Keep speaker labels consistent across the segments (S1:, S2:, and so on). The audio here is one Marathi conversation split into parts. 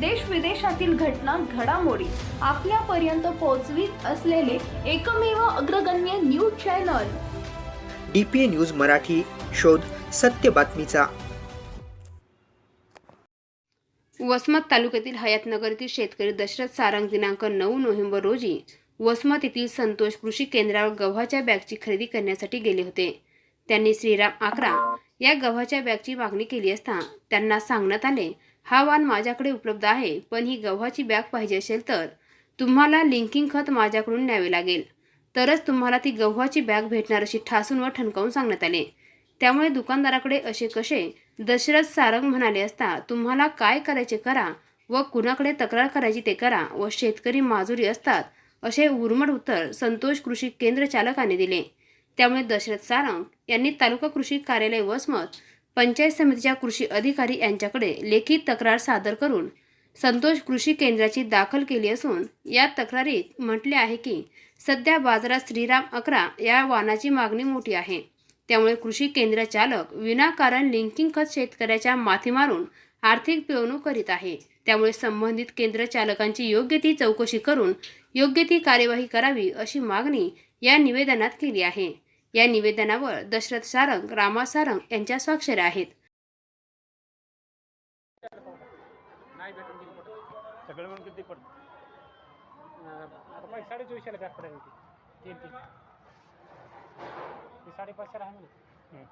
S1: देश विदेशातील घटना घडामोडी आपल्यापर्यंत पोहोचवीत असलेले एकमेव अग्रगण्य news channel.
S2: D P A news Marathi शोध सत्य बातमीचा.
S3: वसमत तालुक्यातील हयातनगर येथील शेतकरी दशरथ सारंग दिनांक नऊ नोव्हेंबर रोजी वसमत येथील संतोष कृषी केंद्रावर गव्हाच्या बॅगची खरेदी करण्यासाठी गेले होते. त्यांनी श्रीराम आकरा या गव्हाच्या बॅगची मागणी केली असता त्यांना सांगण्यात आले हा वाण माझ्याकडे उपलब्ध आहे पण ही गव्हाची बॅग पाहिजे असेल तर? तुम्हाला लिंकिंग खत माझ्याकडून न्यावे लागेल. तरच तुम्हाला ती गव्हाची बॅग भेटणार अशी ठासून व ठणकावून सांगण्यात आले. त्यामुळे दुकानदाराकडे असे कसे दशरथ सारंग म्हणाले असता तुम्हाला काय करायचे करा व कुणाकडे तक्रार करायची ते करा व शेतकरी माजुरी असतात असे उर्मट उत्तर संतोष कृषी केंद्र चालकाने दिले. त्यामुळे दशरथ सारंग यांनी तालुका कृषी कार्यालय वसमत पंचायत समितीच्या कृषी अधिकारी यांच्याकडे लेखी तक्रार सादर करून संतोष कृषी केंद्राची दाखल केली असून या तक्रारीत म्हटले आहे की सध्या बाजारात श्रीराम अकरा या वाहनाची मागणी मोठी आहे. त्यामुळे कृषी केंद्र चालक विनाकारण लिंकिंग खत शेतकऱ्याच्या माथी मारून आर्थिक पिळवणूक करीत आहे. त्यामुळे संबंधित केंद्र चालकांची योग्य ती चौकशी करून योग्य ती कार्यवाही करावी अशी मागणी या निवेदनात केली आहे. या निवेदनावर दशरथ सारंग रामा सारंग यांच्या स्वाक्षऱ्या आहेत.
S4: सगळं म्हणून किती पडतं?
S5: आता माझी साडे चोवीसशेला बॅग पडेल होती तीन तीन ती साडेपाचशेला आहे म्हणे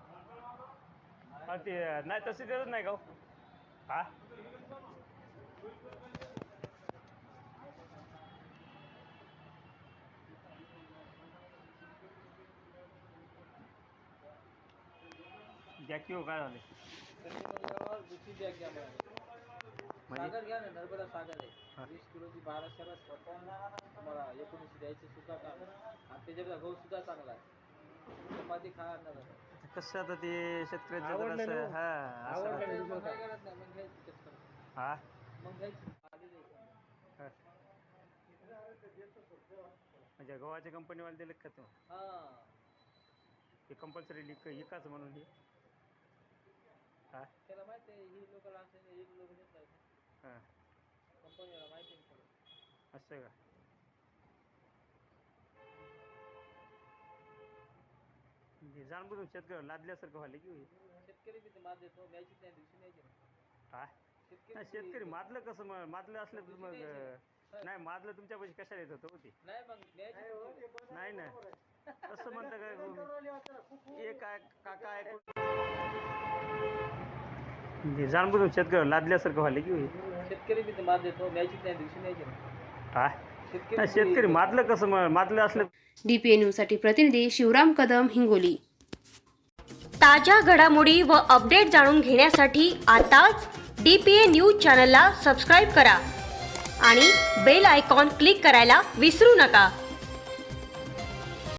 S4: हा ते नाही तसे देतच नाही का जॅकी हो काय झाले म्हणजे?
S6: सागर घ्या ना नर्मदा सागर आहे.
S4: हा.
S6: वीस किलोची बाराशेला तुम्हाला एकोणीसशे द्यायचे सुद्धा काम आणि त्याच्यातला गहू सुद्धा चांगला आहे. चपाती खाणार नाही
S4: कसं आता ते शेतकऱ्यांचं
S5: आवडलं
S4: जरासं-
S5: ना?
S4: हा. असं
S5: आवडलं?
S6: मग नाही मग घ्यायची.
S4: हा?
S6: मग घ्यायची. आधी द्यायची.
S4: हा. म्हणजे गव्हाच्या कंपनीवाले दिले का तुम्ही?
S6: हा.
S4: हे कंपल्सरी लिक एकाच म्हणून हे. हा.
S6: त्याला माहिती आहे ही लोक असं ही लोक नाही.
S4: हा.
S6: कंपनीला माहिती आहे सगळं.
S4: असं का? म्हणजे जाणबुजून शेतकरी लादल्यासारखं व्हायला की होईल?
S6: शेतकरी बी ते माल देतो न्यायची त्या दिवशी न्यायची ना
S4: हा?
S6: शेतकरी
S4: नाही
S6: बी-
S4: शेतकरी माजलं कसं मग माजलं असलं तर मग. अं, नाही माजलं तुमच्या पैसे कशाला येत होतं हो ते?
S6: नाही मग न्यायची कुठे?
S4: नाही. ना. असं म्हणतं काय तुम्ही? एक काय काका ऐकून म्हणजे जाणबुजून शेतकरी लादल्यासारखं व्हायला की होईल?
S6: शेतकरी बी ते माल देतो न्यायची त्या दिवशी न्यायची ना
S4: हा
S6: शेतकरी
S4: नाही
S6: बी-
S4: शेतकरी माजलं कसं मग माजलं असलं?
S3: डीपीए न्यूजसाठी प्रतिनिधी शिवराम कदम हिंगोली.
S7: ताज्या घडामोडी व अपडेट जाणून घेण्यासाठी आताच डी पी ए न्यूज चॅनलला सबस्क्राईब करा आणि बेल आयकॉन क्लिक करायला विसरू नका.